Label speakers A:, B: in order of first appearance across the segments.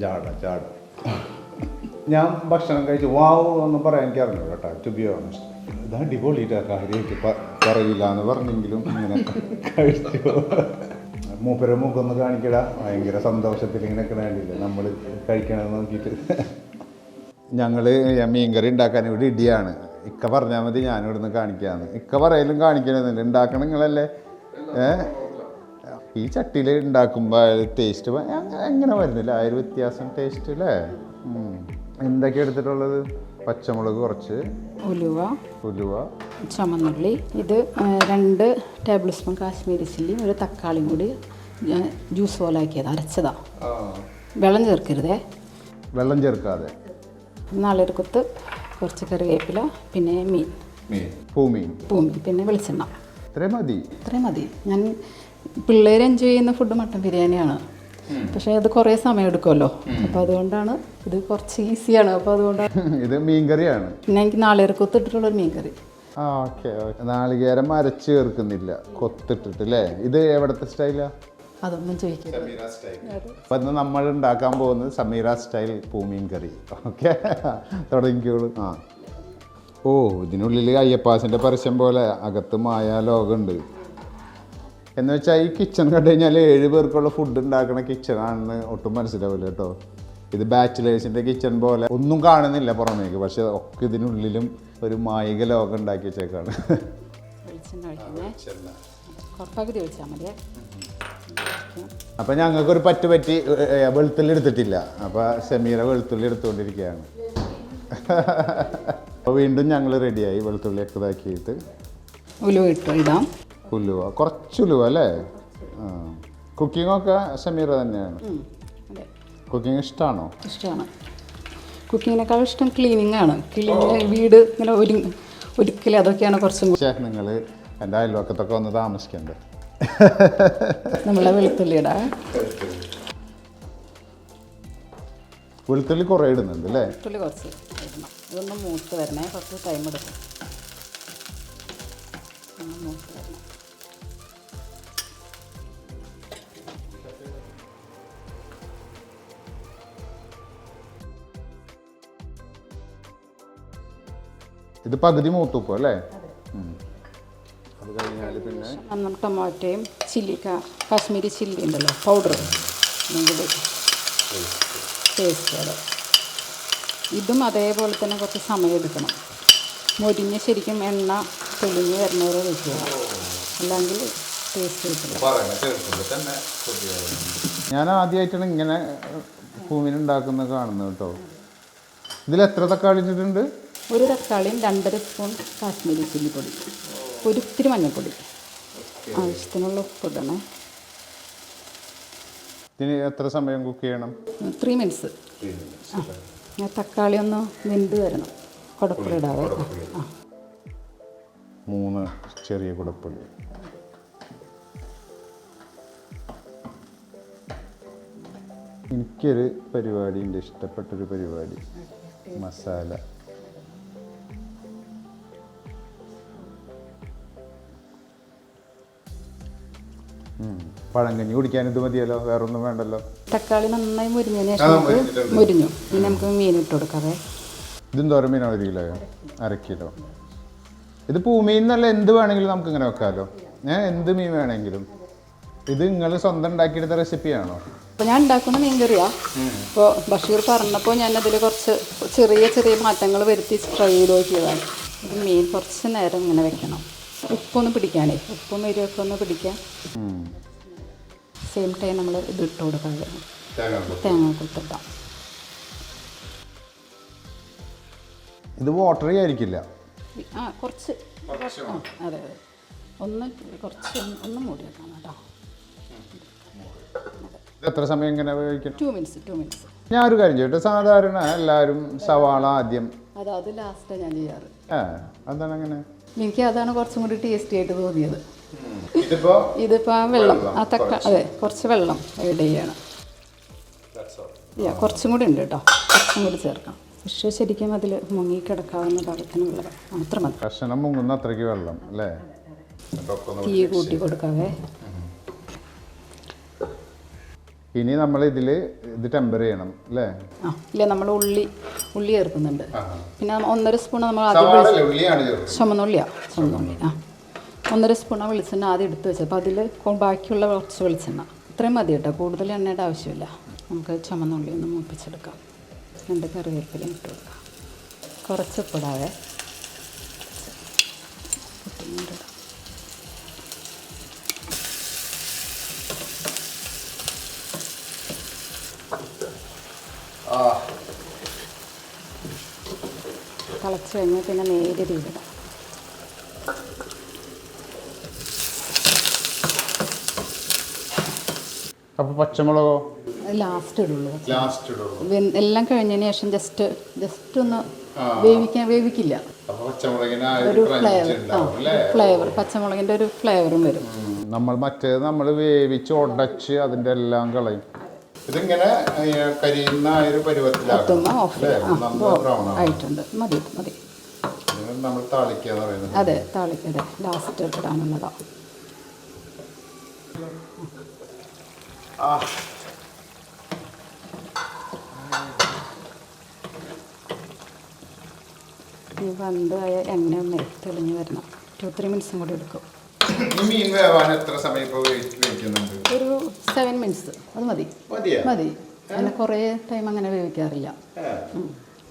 A: ജാട ജാട ഞാൻ ഭക്ഷണം കഴിച്ച് വാവ് എന്ന് പറയാൻ എനിക്ക് അറിഞ്ഞു കേട്ടോ ടു ബി ഓണസ്റ്റ് ഇത് അടിപൊളിയിട്ടാ കാര്യമായിട്ട് പറയില്ല എന്ന് പറഞ്ഞെങ്കിലും ഇങ്ങനെ കഴിച്ചു. മൂപ്പര മുഖമൊന്ന് കാണിക്കട. ഭയങ്കര സന്തോഷത്തിൽ ഇങ്ങനെ വേണ്ടിയില്ല നമ്മൾ കഴിക്കണമെന്ന് നോക്കിയിട്ട്. ഞങ്ങൾ മീൻകറി ഉണ്ടാക്കാൻ ഇവിടെ ഇടിയാണ്. ഇക്ക പറഞ്ഞാൽ മതി ഞാനിവിടുന്ന് കാണിക്കാന്ന്. ഇക്ക പറയലും കാണിക്കണമെന്നില്ല ഉണ്ടാക്കണം നിങ്ങളല്ലേ? ഈ ചട്ടിയിൽ ഉണ്ടാക്കുമ്പോൾ ടേസ്റ്റ് എങ്ങനെ വരുന്നില്ല. ആ ഒരു വ്യത്യാസം ടേസ്റ്റ് അല്ലേ എന്തൊക്കെ എടുത്തിട്ടുള്ളത്? പച്ചമുളക് കുറച്ച്.
B: ഉലുവ.
A: ഉലുവ.
B: ചമന്നുള്ളി. ഇത് രണ്ട് ടേബിൾ സ്പൂൺ കാശ്മീരി ചില്ലി ഒരു തക്കാളിയും കൂടി ജ്യൂസ് പോലെ ആക്കിയത് അരച്ചതാ. വെള്ളം ചേർക്കരുതേ.
A: വെള്ളം ചേർക്കാതെ.
B: നാളെടുക്കത്ത് കുറച്ച് കറിവേപ്പില പിന്നെ മീൻ.
A: മീൻ. പൂമീൻ.
B: പൂമീൻ പിന്നെ വെളിച്ചെണ്ണ.
A: ഇത്രയും മതി.
B: ഇത്രയും മതി. ഞാൻ പിള്ളേർ എൻജോയ് ചെയ്യുന്ന ഫുഡ് മട്ടൻ ബിരിയാണിയാണ് പക്ഷേ അത് കുറേ സമയം എടുക്കുമല്ലോ അപ്പോൾ അതുകൊണ്ടാണ് ഇത് കുറച്ച് ഈസിയാണ് അപ്പോൾ അതുകൊണ്ടാണ്
A: ഇത് മീൻകറിയാണ്.
B: പിന്നെ എനിക്ക് നാളെടുക്കത്ത് ഇട്ടിട്ടുള്ളൊരു മീൻ കറി
A: ആ ഓക്കെ ഓക്കെ. നാളികേരം അരച്ച് ചേർക്കുന്നില്ല. കൊത്തിട്ടിട്ട് അല്ലേ ഇത് എവിടുത്തെ സ്റ്റൈലാ
B: അതൊന്നും ചോദിക്കില്ല
A: അപ്പം ഇന്ന് നമ്മൾ ഉണ്ടാക്കാൻ പോകുന്നത് സമീറ സ്റ്റൈൽ പൂമീൻ കറി ഓക്കെ. തുടങ്ങിക്കോളൂ. ആ. ഓ ഇതിനുള്ളിൽ അയ്യപ്പാസിന്റെ പരസ്യം പോലെ അകത്ത് മായ ലോകമുണ്ട്. എന്ന് വെച്ചാൽ ഈ കിച്ചൺ കണ്ടു കഴിഞ്ഞാൽ ഏഴ് പേർക്കുള്ള ഫുഡ് ഉണ്ടാക്കുന്ന കിച്ചണാണെന്ന് ഒട്ടും മനസ്സിലാവില്ല കേട്ടോ. ഇത് ബാച്ചിലേഴ്സിന്റെ കിച്ചൺ പോലെ ഒന്നും കാണുന്നില്ല പുറമേക്ക് പക്ഷെ ഒക്കെ ഇതിനുള്ളിലും ഒരു മായിക ലോകം ഉണ്ടാക്കി വെച്ചേക്കാണ്. അപ്പം ഞങ്ങൾക്കൊരു പറ്റ് പറ്റി വെളുത്തുള്ളി എടുത്തിട്ടില്ല. അപ്പം സെമീറ വെളുത്തുള്ളി എടുത്തുകൊണ്ടിരിക്കുകയാണ് അപ്പോൾ വീണ്ടും ഞങ്ങൾ റെഡിയായി വെളുത്തുള്ളിയൊക്കെ ഇതാക്കിയിട്ട്.
B: ഉലുവ ഇട്ട് ഇടാം.
A: ഉലുവ കുറച്ച് ഉലുവ അല്ലേ? കുക്കിങ്ങൊക്കെ സമീറ തന്നെയാണ്. കുക്കിംഗ് ഇഷ്ടമാണോ
B: ഇഷ്ടമാണ് കുക്കിങ്ങിനേക്കാൾ ഇഷ്ടം ക്ലീനിങ് ആണ്. ക്ലീനിങ് വീട് ഇങ്ങനെ ഒരു ഒരിക്കലും അതൊക്കെയാണ് കുറച്ചും
A: പക്ഷേ നിങ്ങൾ എന്റെ അയൽവക്കത്തൊക്കെ ഒന്ന് താമസിക്കണ്ടേ?
B: നമ്മളെ വെളുത്തുള്ളിയുടെ
A: വെളുത്തുള്ളി കുറേ ഇടുന്നുണ്ട് അല്ലേ?
B: വെളുത്തുള്ളി കുറച്ച്. ഇടണം. ഇതൊന്ന് മൂത്ത് വരണേ. കുറച്ച് ടൈം എടുക്കും. ഒന്ന് മൂത്ത് വരണം.
A: ഇത് പകുതി മൂത്തുപ്പോ അല്ലേ? ഉം. അത് കഴിഞ്ഞാൽ പിന്നെ
B: നമ്മൾ ടൊമാറ്റോയും ചില്ലി കാശ്മീരി ചില്ലി ഉണ്ടല്ലോ പൗഡർ. ടേസ്റ്റ് ഇതും അതേപോലെ തന്നെ കുറച്ച് സമയം എടുക്കണം. മൊരിഞ്ഞ് ശരിക്കും എണ്ണ തെളിഞ്ഞ് വരുന്നവരെ വെക്കുക. അല്ലെങ്കിൽ ടേസ്റ്റ് കിട്ടില്ല
A: ഞാൻ ആദ്യമായിട്ടാണ് ഇങ്ങനെ പൂമിന് ഉണ്ടാക്കുന്നത് കാണുന്നത് കേട്ടോ. ഇതിൽ എത്ര തക്കാളി ഇട്ടിട്ടുണ്ട്?
B: ഒരു തക്കാളിയും രണ്ടര സ്പൂൺ കാശ്മീരി ചില്ലി പൊടി. ഒരു ഇത്തിരി മഞ്ഞൾപ്പൊടി. ആവശ്യത്തിനുള്ള ഉപ്പിടണേ
A: ഇതിന് എത്ര സമയം കുക്ക് ചെയ്യണം?
B: ത്രീ മിനിറ്റ്സ് തക്കാളി ഒന്ന് വെന്ത് വരണം. കുടപ്പിലിടാതെ ആ
A: മൂന്ന് ചെറിയ കുടപ്പുള്ളി എനിക്കൊരു പരിപാടി എന്റെ ഇഷ്ടപ്പെട്ടൊരു പരിപാടി മസാല. പഴങ്കഞ്ഞി കുടിക്കാൻ ഇത് മതിയല്ലോ വേറൊന്നും വേണ്ടല്ലോ.
B: തക്കാളി നന്നായി മുരിഞ്ഞതിന് ശേഷം മുരിഞ്ഞു. ഇനി നമുക്ക് മീൻ ഇട്ട് കൊടുക്കാവേ
A: ഇതെന്തോരം മീനാണ് ഒരു കിലോയോ അര കിലോ. ഇത് പൂമീൻ എന്നല്ല എന്ത് വേണമെങ്കിലും നമുക്ക് ഇങ്ങനെ വെക്കാമല്ലോ ഞാൻ എന്ത് മീൻ വേണമെങ്കിലും. ഇത് നിങ്ങൾ സ്വന്തം ഉണ്ടാക്കിയെടുത്ത റെസിപ്പിയാണോ?
B: അപ്പോൾ ഞാൻ ഉണ്ടാക്കുന്ന മീൻ കറിയാ അപ്പോൾ ബഷീർ പറഞ്ഞപ്പോൾ ഞാൻ അതിൽ കുറച്ച് ചെറിയ ചെറിയ മാറ്റങ്ങൾ വരുത്തി ട്രൈ ചെയ്ത് നോക്കിയതാണ്. ഇത് മീൻ കുറച്ച് നേരം ഇങ്ങനെ വെക്കണം. ഉപ്പൊന്ന് പിടിക്കാനേ. ഉപ്പും എരിവൊക്കെ ഒന്ന് പിടിക്കാൻ. സെയിം ടൈം നമ്മൾ ഇത് ഇട്ട് കൊടുക്കാതെ തേങ്ങ കൊടുത്തിട്ടാം
A: ഇത് വാട്ടറി ആയിരിക്കില്ല.
B: ആ കുറച്ച്. അതെ അതെ. ഒന്ന് കുറച്ച് ഒന്ന് മൂടി വെക്കാം കേട്ടോ.
A: എത്ര സമയം ഇങ്ങനെ ഉപയോഗിക്കും
B: ടു മിനിറ്റ്സ് ടു മിനിറ്റ്സ്
A: ഞാൻ ഒരു കാര്യം ചോദിച്ചു സാധാരണ എല്ലാവരും സവാള ആദ്യം
B: അത് അത് ലാസ്റ്റാണ് ഞാൻ ചെയ്യാറ്.
A: അതാണ് അങ്ങനെ?
B: എനിക്ക് അതാണ് കുറച്ചും കൂടി ടേസ്റ്റി ആയിട്ട് തോന്നിയത്.
A: ഇതിപ്പോ?
B: ഇതിപ്പോൾ ആ വെള്ളം ആ തക്ക അതെ കുറച്ച് വെള്ളം ആഡ് ചെയ്യണം. കുറച്ചും കൂടി ഉണ്ട് കേട്ടോ കുറച്ചും കൂടി ചേർക്കാം. ഫിഷ് ശരിക്കും അതിൽ മുങ്ങി കിടക്കാവുന്ന പാകത്തിനുള്ള മാത്രം മതി.
A: കഷണം മുങ്ങുന്ന അത്രയ്ക്ക് വെള്ളം അല്ലേ?
B: തീ കൂട്ടി കൊടുക്കാവേ.
A: ഇനി നമ്മൾ ഇതിൽ ഇത് ടെമ്പർ ചെയ്യണം അല്ലേ
B: ആ ഇല്ല നമ്മൾ ഉള്ളി ഉള്ളി ചേർക്കുന്നുണ്ട്. പിന്നെ ഒന്നര സ്പൂൺ നമ്മൾ ആദ്യം ചുമന്നുള്ളിയാ ചുമന്നുള്ളി ആ. ഒന്നര സ്പൂൺ വെളിച്ചെണ്ണ ആദ്യം എടുത്ത് വെച്ചത്. അപ്പോൾ അതിൽ ബാക്കിയുള്ള കുറച്ച് വെളിച്ചെണ്ണ. ഇത്രയും മതി കേട്ടോ കൂടുതൽ എണ്ണയുടെ ആവശ്യമില്ല. നമുക്ക് ചുമന്നുള്ളി ഒന്ന് മൂപ്പിച്ചെടുക്കാം. രണ്ട് കറിവേപ്പില ഇട്ട് കൊടുക്കാം. കുറച്ച് ഉപ്പിടാതെ തിളച്ച് കഴിഞ്ഞ് പിന്നെ നേരെ തീരിടാം
A: അപ്പോൾ പച്ചമുളകോ?
B: ലാസ്റ്റ് ഇടുള്ളൂ.
A: ലാസ്റ്റ് ഇടുള്ളൂ.
B: എല്ലാം കഴിഞ്ഞതിന് ശേഷം ജസ്റ്റ് ജസ്റ്റ് ഒന്ന് വേവിക്കാൻ വേവിക്കില്ല. ഒരു ഫ്ലേവർ
A: അല്ലേ?
B: ഫ്ലേവർ പച്ചമുളകിന്റെ ഒരു ഫ്ലേവറും വരും.
A: നമ്മൾ മറ്റേത് നമ്മൾ വേവിച്ച് ഉടച്ച് അതിന്റെ എല്ലാം കളയും. ഇതിങ്ങനെ കരിയുന്ന ഒരു പരുവത്തിലാകും.
B: ആയിട്ടുണ്ട്. മതി മതി.
A: നമ്മൾ താളിക്കുക പറയുന്നത്.
B: അതെ താളിക്ക അതെ ലാസ്റ്റ് ഇടാനുള്ളതാണ്
A: ആ.
B: ഈ വണ്ട് എങ്ങനെ ഒന്ന് തെളിഞ്ഞു വരണം. ടു ത്രീ മിനിറ്റ്സും കൂടി എടുക്കും.
A: മീൻ വേവാൻ എത്ര സമയം ഇപ്പോൾ
B: ഒരു സെവൻ മിനിറ്റ്സ് അത് മതി.
A: മതിയാ?
B: മതി. അങ്ങനെ കുറേ ടൈം അങ്ങനെ വേവിക്കാറില്ല.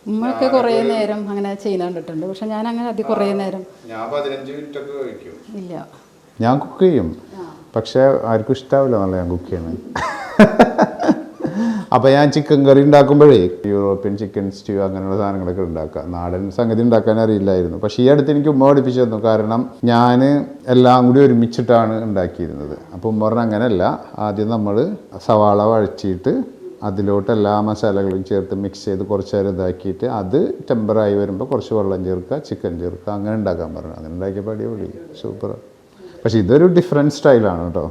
B: ഉമ്മയൊക്കെ കുറേ നേരം അങ്ങനെ ചെയ്യാൻ കണ്ടിട്ടുണ്ട്. പക്ഷെ ഞാൻ അങ്ങനെ അതി കുറേ നേരം
A: ഞാൻ പതിനഞ്ച് മിനിറ്റ് ഒക്കെ കഴിക്കും
B: ഇല്ല.
A: ഞാൻ കുക്ക് ചെയ്യും. പക്ഷേ ആർക്കും ഇഷ്ടാവില്ല നല്ല ഞാൻ കുക്ക് ചെയ്യണത് അപ്പോൾ ഞാൻ ചിക്കൻ കറി ഉണ്ടാക്കുമ്പോഴേ യൂറോപ്യൻ ചിക്കൻ സ്റ്റ്യൂ അങ്ങനെയുള്ള സാധനങ്ങളൊക്കെ ഉണ്ടാക്കുക. നാടൻ സംഗതി ഉണ്ടാക്കാൻ അറിയില്ലായിരുന്നു. പക്ഷേ ഈ അടുത്ത് എനിക്ക് ഉമ്മ പഠിപ്പിച്ചു തന്നു. കാരണം ഞാൻ എല്ലാം കൂടി ഒരുമിച്ചിട്ടാണ് ഉണ്ടാക്കിയിരുന്നത്. അപ്പോൾ ഉമ്മ പറഞ്ഞ അങ്ങനെയല്ല ആദ്യം നമ്മൾ സവാള വഴച്ചിട്ട് അതിലോട്ട് എല്ലാ മസാലകളും ചേർത്ത് മിക്സ് ചെയ്ത് കുറച്ച് നേരം ഇതാക്കിയിട്ട് അത് ടെമ്പറായി വരുമ്പോൾ കുറച്ച് വെള്ളം ചേർക്കുക ചിക്കൻ ചേർക്കുക അങ്ങനെ ഉണ്ടാക്കാൻ പറഞ്ഞു. അങ്ങനെ ഉണ്ടാക്കിയപ്പോൾ അടിപൊളി. സൂപ്പർ പക്ഷേ ഇതൊരു ഡിഫറെന്റ് സ്റ്റൈലാണ് കേട്ടോ.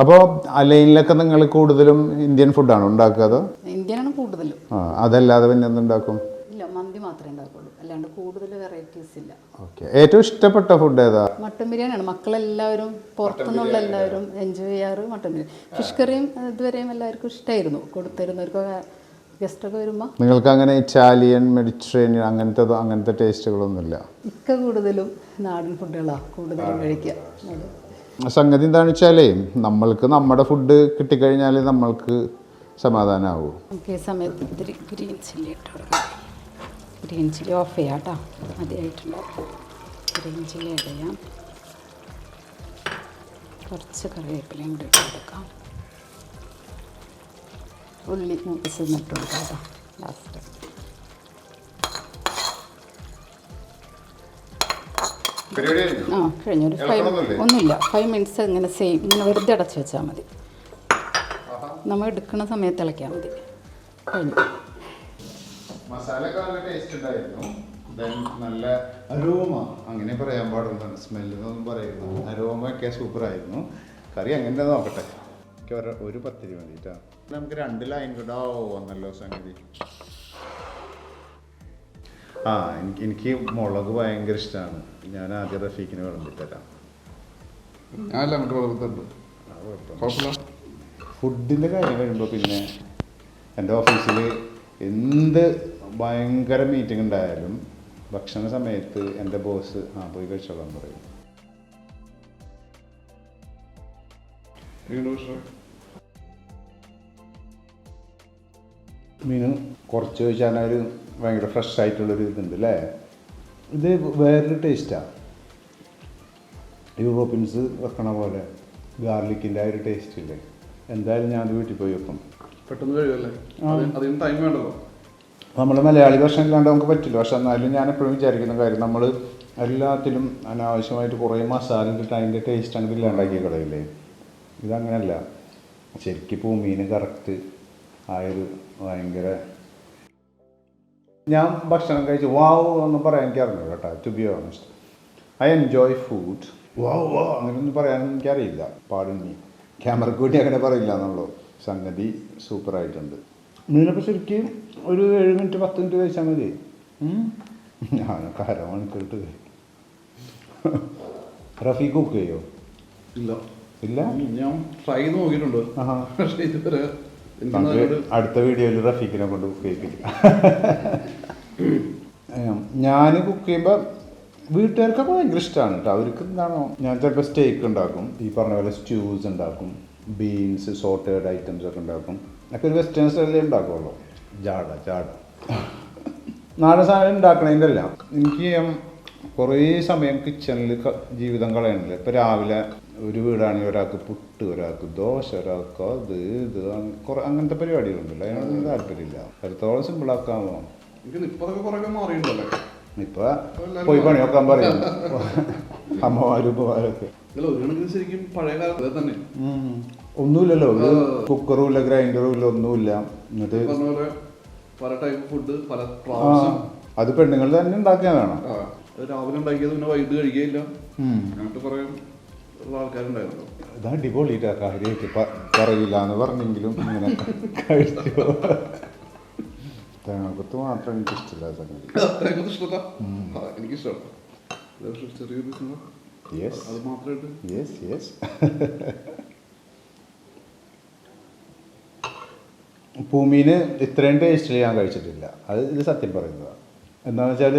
A: അപ്പോൾ ലൈനിലൊക്കെ നിങ്ങൾ കൂടുതലും ഇന്ത്യൻ ഫുഡാണ് ഉണ്ടാക്കുക അതോ?
B: ഇന്ത്യനാണ് കൂടുതലും.
A: ആ അതല്ലാതെ പിന്നെ എന്തുണ്ടാക്കും
B: ഇല്ല മന്തി മാത്രമേ ഉണ്ടാക്കുള്ളൂ. അല്ലാണ്ട് കൂടുതൽ വെറൈറ്റീസ് ഇല്ല.
A: ഓക്കെ. ഏറ്റവും ഇഷ്ടപ്പെട്ട ഫുഡ് ഏതാ?
B: മട്ടൻ ബിരിയാണിയാണ് മക്കളെല്ലാവരും പുറത്തുനിന്നുള്ള എല്ലാവരും എൻജോയ് ചെയ്യാറ് മട്ടൻ ബിരിയാണി. ഫിഷ് കറിയും ഇതുവരെയും എല്ലാവർക്കും ഇഷ്ടമായിരുന്നു കൊടുത്തിരുന്നവർക്കൊക്കെ ഗസ്റ്റൊക്കെ വരുമ്പോൾ
A: നിങ്ങൾക്ക് അങ്ങനെ ഇറ്റാലിയൻ മെഡിറ്ററേനിയൻ അങ്ങനത്തെ അങ്ങനത്തെ ടേസ്റ്റുകളൊന്നുമില്ല
B: ഇക്ക കൂടുതലും നാടൻ ഫുഡുകളാണ് കൂടുതലും കഴിക്കുക.
A: സംഗതി എന്താണെന്ന് വെച്ചാലേ നമ്മൾക്ക് നമ്മുടെ ഫുഡ് കിട്ടിക്കഴിഞ്ഞാൽ നമ്മൾക്ക് സമാധാനമാവും
B: ഈ സമയത്ത് ഇത്തിരി ഗ്രീൻ ചില്ലി ഇട്ട് ഗ്രീൻ ചില്ലി ഓഫ് ചെയ്യാം കേട്ടോ മതിയായിട്ടുണ്ട്? ഗ്രീൻ ചില്ലി ആഡ് കുറച്ച് കറിവേപ്പിലയും കൂടി ഇട്ട് ഉള്ളി മൂപ്പിച്ച് കേട്ടോ ലാസ്റ്റ് ആ കഴിഞ്ഞു. ഒരു ഫൈവ്? ഒന്നുമില്ല. ഫൈവ് മിനിറ്റ്സ് ഇങ്ങനെ സെയിം ഇങ്ങനെ വെറുതെ അടച്ച് വെച്ചാൽ മതി. നമ്മൾ എടുക്കുന്ന സമയത്ത് ഇളക്കിയാൽ മതി. കഴിഞ്ഞു.
A: മസാലയൊക്കെ നല്ല ടേസ്റ്റ് ഉണ്ടായിരുന്നു. നല്ല അരോമ അങ്ങനെ പറയാൻ പാടുള്ളതാണ്. സ്മെല്ലെന്നൊന്നും പറയുന്നു അരോമയൊക്കെ ആയിരുന്നു. കറി എങ്ങനെ നോക്കട്ടെ? ഒരു പത്തിരി മതി കേട്ടോ നമുക്ക് രണ്ട് ലൈൻ കൂടെ വന്നല്ലോ സംഗതി. ആ എനിക്ക് എനിക്ക് മുളക് ഭയങ്കര ഇഷ്ടമാണ് ഞാൻ ആദ്യം റഫീഖിന് വിളമ്പി തരാം
C: ഞാനല്ല അങ്ങോട്ട് വളർത്തുന്നുണ്ട്
A: കുഴപ്പമില്ല.
C: കുഴപ്പമില്ല.
A: ഫുഡിന്റെ കാര്യം വരുമ്പോൾ പിന്നെ എന്റെ ഓഫീസിൽ എന്ത് ഭയങ്കര മീറ്റിംഗ് ഉണ്ടായാലും ഭക്ഷണ സമയത്ത് എന്റെ ബോസ് ആ പോയി കഴിച്ചോളാൻ പറയും. മീൻ കുറച്ച് ചോദിച്ചാൽ ഒരു ഭയങ്കര ഫ്രഷ് ആയിട്ടുള്ളൊരു ഇതുണ്ട് അല്ലേ ഇത് വേറൊരു ടേസ്റ്റാണ് യൂറോപ്യൻസ് വെക്കണ പോലെ ഗാർലിക്കിന്റെ ആ ഒരു ടേസ്റ്റ് ഇല്ലേ? എന്തായാലും ഞാൻ അത് വീട്ടിൽ പോയി വെക്കും.
C: പെട്ടെന്ന് കഴിയുമല്ലേ? അതിന് ടൈം വേണ്ടല്ലോ
A: നമ്മൾ മലയാളി ഭക്ഷണം ഇല്ലാണ്ട് നമുക്ക് പറ്റില്ല. പക്ഷെ എന്നാലും ഞാൻ എപ്പോഴും വിചാരിക്കുന്ന കാര്യം നമ്മൾ എല്ലാത്തിലും അനാവശ്യമായിട്ട് കുറേ മസാല ഇട്ടിട്ട് അതിന്റെ ടേസ്റ്റ് അങ്ങനെ ഇല്ലാണ്ടാക്കിയ കടയില്ലേ? ഇതങ്ങനെയല്ല ശരിക്കും പൂമീൻ കറക്റ്റ് ആയൊരു ഭയങ്കര. ഞാൻ ഭക്ഷണം കഴിച്ച്. വാവ് എന്ന് പറയാൻ എനിക്ക് അറിഞ്ഞു കേട്ടോ to be honest I enjoy food wow വാ അങ്ങനെയൊന്നും പറയാൻ എനിക്കറിയില്ല പാടുണ്ണി ക്യാമറ വേണ്ടി അങ്ങനെ പറയില്ല എന്നുള്ളൂ. സംഗതി സൂപ്പറായിട്ടുണ്ട് നിങ്ങളിപ്പോൾ ശരിക്കും ഒരു ഏഴ് മിനിറ്റ് പത്ത് മിനിറ്റ് കഴിച്ചാൽ മതി. ഞാനൊക്കെ അരമണിക്കൂറിട്ട് കഴിക്കും. റഫി കുക്ക് ചെയ്യോ?
C: ഇല്ല.
A: ഇല്ല?
C: ഞാൻ ട്രൈ നോക്കിയിട്ടുണ്ട്.
A: ആ
C: പക്ഷേ ഇതുവരെ
A: അടുത്ത വീഡിയോയിൽ റഫീഖിനെ കൊണ്ട് കുക്ക് ചെയ്യിപ്പിക്കാം ഞാൻ കുക്ക് ചെയ്യുമ്പോൾ വീട്ടുകാർക്കൊക്കെ ഭയങ്കര ഇഷ്ടമാണ് കേട്ടോ അവർക്ക് എന്താണോ ഞാൻ ചിലപ്പോൾ സ്റ്റേക്ക് ഉണ്ടാക്കും. ഈ പറഞ്ഞ പോലെ സ്റ്റ്യൂസ് ഉണ്ടാക്കും. ബീൻസ് സോട്ടേഡ് ഐറ്റംസ് ഒക്കെ ഉണ്ടാക്കും. ഒക്കെ ഒരു വെസ്റ്റേൺ സ്റ്റൈലേ ഉണ്ടാക്കുള്ളൂ. ജാട ജാട. നാടൻ സാധനം ഉണ്ടാക്കണതിന്റെ അല്ല. എനിക്ക് കുറേ സമയം കിച്ചണിൽ ജീവിതം കളയണില്ല. ഇപ്പം രാവിലെ ഒരു വീടാണെങ്കിൽ ഒരാൾക്ക് പുട്ട് ഒരാൾക്ക് ദോശ ഒരാൾക്ക് അത് ഇത് കുറെ അങ്ങനത്തെ പരിപാടികളുണ്ടല്ലോ അതിനൊന്നും താല്പര്യമില്ല. എത്രത്തോളം സിമ്പിളാക്കാമോ ഇപ്പൊ പോയി പണി വെക്കാൻ പറയും. അമ്മമാരും ഉപ്പമാരൊക്കെ.
C: ശരിക്കും പഴയ കാലത്ത് തന്നെ.
A: ഒന്നുമില്ലല്ലോ. കുക്കറും ഇല്ല ഗ്രൈൻഡറും ഇല്ല ഒന്നുമില്ല. എന്നിട്ട്
C: പോലെ പല ടൈപ്പ് ഫുഡ് പല
A: ആ. അത് പെണ്ണുങ്ങൾ തന്നെ
C: ഉണ്ടാക്കിയതാണ്. അത് രാവിലെ ഉണ്ടാക്കിയത് പിന്നെ വൈകിട്ട് കഴിക്കുകയില്ല.
A: ഉം.
C: പറയാൻ ഉള്ള ആൾക്കാരുണ്ടായിരുന്നു.
A: ഇത് അടിപൊളിയിട്ടാ കാര്യമായിട്ട് പ- പറയില്ല എന്ന് പറഞ്ഞെങ്കിലും ഇങ്ങനെ കഴിച്ചു. തേങ്ങാക്കൊത്ത് മാത്രം എനിക്ക് ഇഷ്ടമില്ല സംഗതി.
C: ഇഷ്ടമല്ല ചെറിയൊരു സിനിമ
A: യെസ്
C: അത് മാത്രമായിട്ട്?
A: യെസ് യെസ് ഇത്രയും ടേസ്റ്റിൽ ഞാൻ കഴിച്ചിട്ടില്ല. അത് ഇത് സത്യം പറയുന്നതാണ് എന്താണെന്ന് വെച്ചാൽ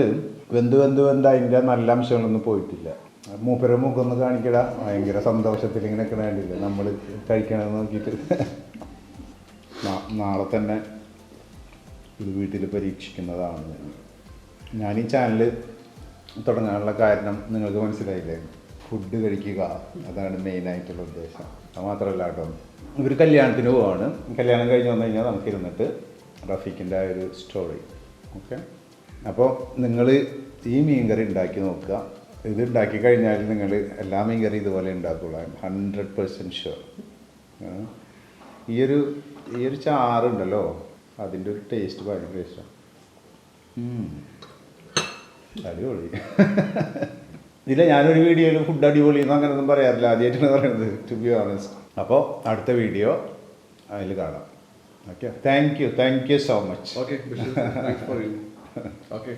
A: വെന്ത് വെന്ത് വെന്ത് അതിന്റെ നല്ല അംശങ്ങളൊന്നും പോയിട്ടില്ല. മൂപ്പര മുഖമൊന്ന് കാണിക്കട. ഭയങ്കര സന്തോഷത്തിൽ ഇങ്ങനെ വേണ്ടില്ല നമ്മൾ കഴിക്കണമെന്ന് നോക്കിയിട്ട്. നാളെ തന്നെ ഇത് വീട്ടിൽ പരീക്ഷിക്കുന്നതാണ് ഞാൻ. ഈ ചാനൽ തുടങ്ങാനുള്ള കാരണം നിങ്ങൾക്ക് മനസ്സിലായില്ലേ? ഫുഡ് കഴിക്കുക. അതാണ് മെയിനായിട്ടുള്ള ഉദ്ദേശം. അത് മാത്രമല്ല കേട്ടോ. ഇവർ കല്യാണത്തിന് പോവാണ്. കല്യാണം കഴിഞ്ഞ് വന്നു കഴിഞ്ഞാൽ നമുക്ക് ഇരുന്നിട്ട് റഫീഖിന്റെ ആ ഒരു സ്റ്റോറി ഓക്കെ അപ്പോൾ നിങ്ങൾ ഈ മീൻകറി ഉണ്ടാക്കി നോക്കുക. ഇത് ഉണ്ടാക്കി കഴിഞ്ഞാൽ നിങ്ങൾ എല്ലാ മീൻകറി ഇതുപോലെ ഉണ്ടാക്കുള്ളൂ. ഹൺഡ്രഡ് പെർസെന്റ് ഷുവർ ഈ ഒരു ഈ ഒരു ചാറുണ്ടല്ലോ അതിന്റെ ഒരു ടേസ്റ്റ് ഭയങ്കര ഇഷ്ടമാണ് അടിപൊളി. ഇല്ല ഞാനൊരു വീഡിയോയിൽ ഫുഡ് അടിപൊളി എന്ന് അങ്ങനെയൊന്നും പറയാറില്ല. ആദ്യമായിട്ടാണ് പറയുന്നത് ടു ബി ഓണസ്റ്റ് അപ്പോൾ അടുത്ത വീഡിയോ അതിൽ കാണാം. Okay thank you thank you so much
C: okay thanks for you okay